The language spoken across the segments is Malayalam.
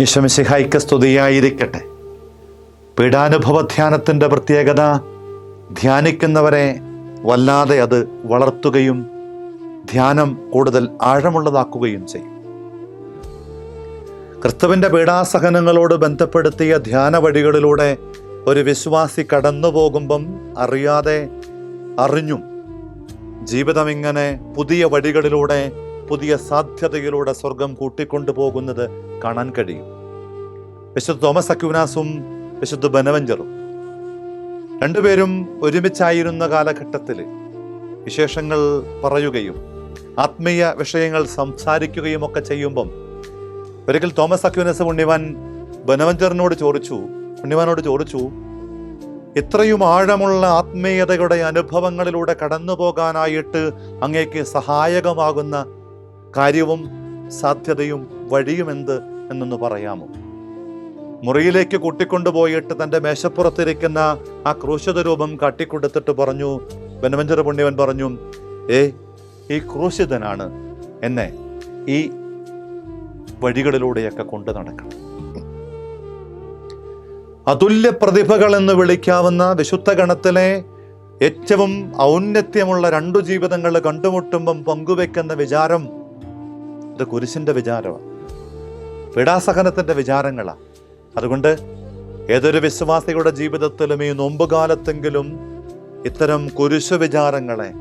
ഈശ്വമിശിഹായിക്ക് സ്തുതിയായിരിക്കട്ടെ. പീഡാനുഭവ ധ്യാനത്തിന്റെ പ്രത്യേകത ധ്യാനിക്കുന്നവരെ വല്ലാതെ അത് വളർത്തുകയും ധ്യാനം കൂടുതൽ ആഴമുള്ളതാക്കുകയും ചെയ്യും. ക്രിസ്തുവിന്റെ പീഡാസഹനങ്ങളോട് ബന്ധപ്പെടുത്തിയ ധ്യാന വഴികളിലൂടെ ഒരു വിശ്വാസി കടന്നു പോകുമ്പം അറിയാതെ അറിഞ്ഞും ജീവിതം ഇങ്ങനെ പുതിയ വഴികളിലൂടെ പുതിയ സാധ്യതയിലൂടെ സ്വർഗം കൂട്ടിക്കൊണ്ടുപോകുന്നത് കാണാൻ കഴിയും. വിശുദ്ധ തോമസ് അക്യുനാസും വിശുദ്ധ ബനവഞ്ചറും രണ്ടുപേരും ഒരുമിച്ചായിരുന്ന കാലഘട്ടത്തിൽ വിശേഷങ്ങൾ പറയുകയും ആത്മീയ വിഷയങ്ങൾ സംസാരിക്കുകയും ഒക്കെ ചെയ്യുമ്പം ഒരിക്കൽ തോമസ് അക്യുനസ് ഉണ്ണിവാൻ ബനവഞ്ചറിനോട് ചോദിച്ചു ഉണ്ണിവാനോട് ചോദിച്ചു ഇത്രയും ആഴമുള്ള ആത്മീയതയുടെ അനുഭവങ്ങളിലൂടെ കടന്നു പോകാനായിട്ട് അങ്ങേക്ക് സഹായകമാകുന്ന കാര്യവും സാധ്യതയും വഴിയുമെന്ത് എന്നൊന്ന് പറയാമോ? മുറിയിലേക്ക് കൂട്ടിക്കൊണ്ടുപോയിട്ട് തന്റെ മേശപ്പുറത്തിരിക്കുന്ന ആ ക്രൂശത രൂപം കാട്ടിക്കൊടുത്തിട്ട് പറഞ്ഞു ബനവഞ്ചര പുണ്യവൻ പറഞ്ഞു ഏ ഈ ക്രൂശിതനാണ്. എന്നെ ഈ വഴികളിലൂടെയൊക്കെ കൊണ്ടു നടക്കണം. അതുല്യ പ്രതിഭകൾ എന്ന് വിളിക്കാവുന്ന വിശുദ്ധ ഗണത്തിലെ ഏറ്റവും ഔന്നത്യമുള്ള രണ്ടു ജീവിതങ്ങൾ കണ്ടുമുട്ടുമ്പം പങ്കുവെക്കുന്ന വിചാരം ഇത് കുരിശിന്റെ വിചാരമാണ്. പിടാസഹനത്തിന്റെ വിചാരങ്ങളാണ് അതുകൊണ്ട് ഏതൊരു വിശ്വാസികളുടെ ജീവിതത്തിലും ഈ നോമ്പുകാലത്തെങ്കിലും ഇത്തരം കുരിശു വിചാരങ്ങളെ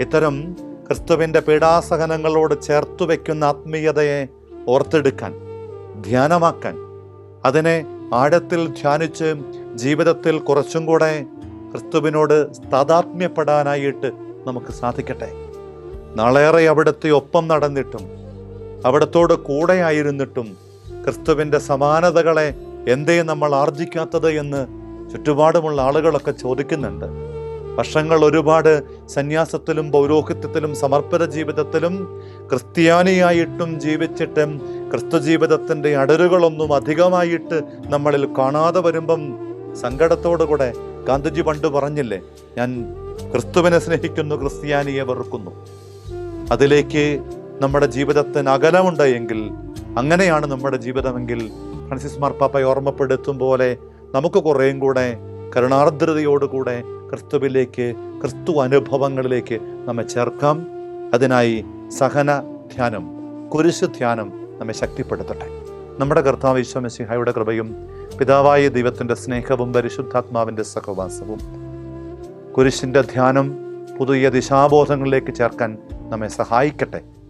ഇത്തരം ക്രിസ്തുവിന്റെ പീഡാസഹനങ്ങളോട് ചേർത്തു വയ്ക്കുന്ന ആത്മീയതയെ ഓർത്തെടുക്കാൻ ധ്യാനമാക്കാൻ അതിനെ ആഴത്തിൽ ധ്യാനിച്ച് ജീവിതത്തിൽ കുറച്ചും കൂടെ ക്രിസ്തുവിനോട് താതാത്മ്യപ്പെടാനായിട്ട് നമുക്ക് സാധിക്കട്ടെ. നാളേറെ അവിടുത്തെ ഒപ്പം നടന്നിട്ടും അവിടത്തോട് കൂടെയായിരുന്നിട്ടും ക്രിസ്തുവിന്റെ സമാനതകളെ എന്തേ നമ്മൾ ആർജിക്കാത്തത് എന്ന് ചുറ്റുപാടുമുള്ള ആളുകളൊക്കെ ചോദിക്കുന്നുണ്ട്. വർഷങ്ങൾ ഒരുപാട് സന്യാസത്തിലും പൗരോഹിത്യത്തിലും സമർപ്പിത ജീവിതത്തിലും ക്രിസ്ത്യാനിയായിട്ടും ജീവിച്ചിട്ടും ക്രിസ്തു ജീവിതത്തിന്റെ അടരുകളൊന്നും അധികമായിട്ട് നമ്മളിൽ കാണാതെ വരുമ്പം സങ്കടത്തോടു കൂടെ ഗാന്ധിജി പണ്ട് പറഞ്ഞില്ലേ ഞാൻ ക്രിസ്തുവിനെ സ്നേഹിക്കുന്നു ക്രിസ്ത്യാനിയെ വെറുക്കുന്നു. അതിലേക്ക് നമ്മുടെ ജീവിതത്തിന് അകലമുണ്ട് എങ്കിൽ അങ്ങനെയാണ് നമ്മുടെ ജീവിതമെങ്കിൽ ഫ്രാൻസിസ് മാർപ്പാപ്പ ഓർമ്മപ്പെടുത്തും പോലെ നമുക്ക് കുറേയും കൂടെ കരുണാർദ്രതയോടുകൂടെ ക്രിസ്തുവിലേക്ക് ക്രിസ്തു അനുഭവങ്ങളിലേക്ക് നമ്മെ ചേർക്കാം. അതിനായി സഹന ധ്യാനം കുരിശ് ധ്യാനം നമ്മെ ശക്തിപ്പെടുത്തട്ടെ. നമ്മുടെ കർത്താവ് ഈശ്വമസിഹായുടെ കൃപയും പിതാവായ ദൈവത്തിന്റെ സ്നേഹവും പരിശുദ്ധാത്മാവിന്റെ സഹവാസവും കുരിശിന്റെ ധ്യാനം പുതിയ ദിശാബോധങ്ങളിലേക്ക് ചേർക്കാൻ നമ്മെ സഹായിക്കട്ടെ.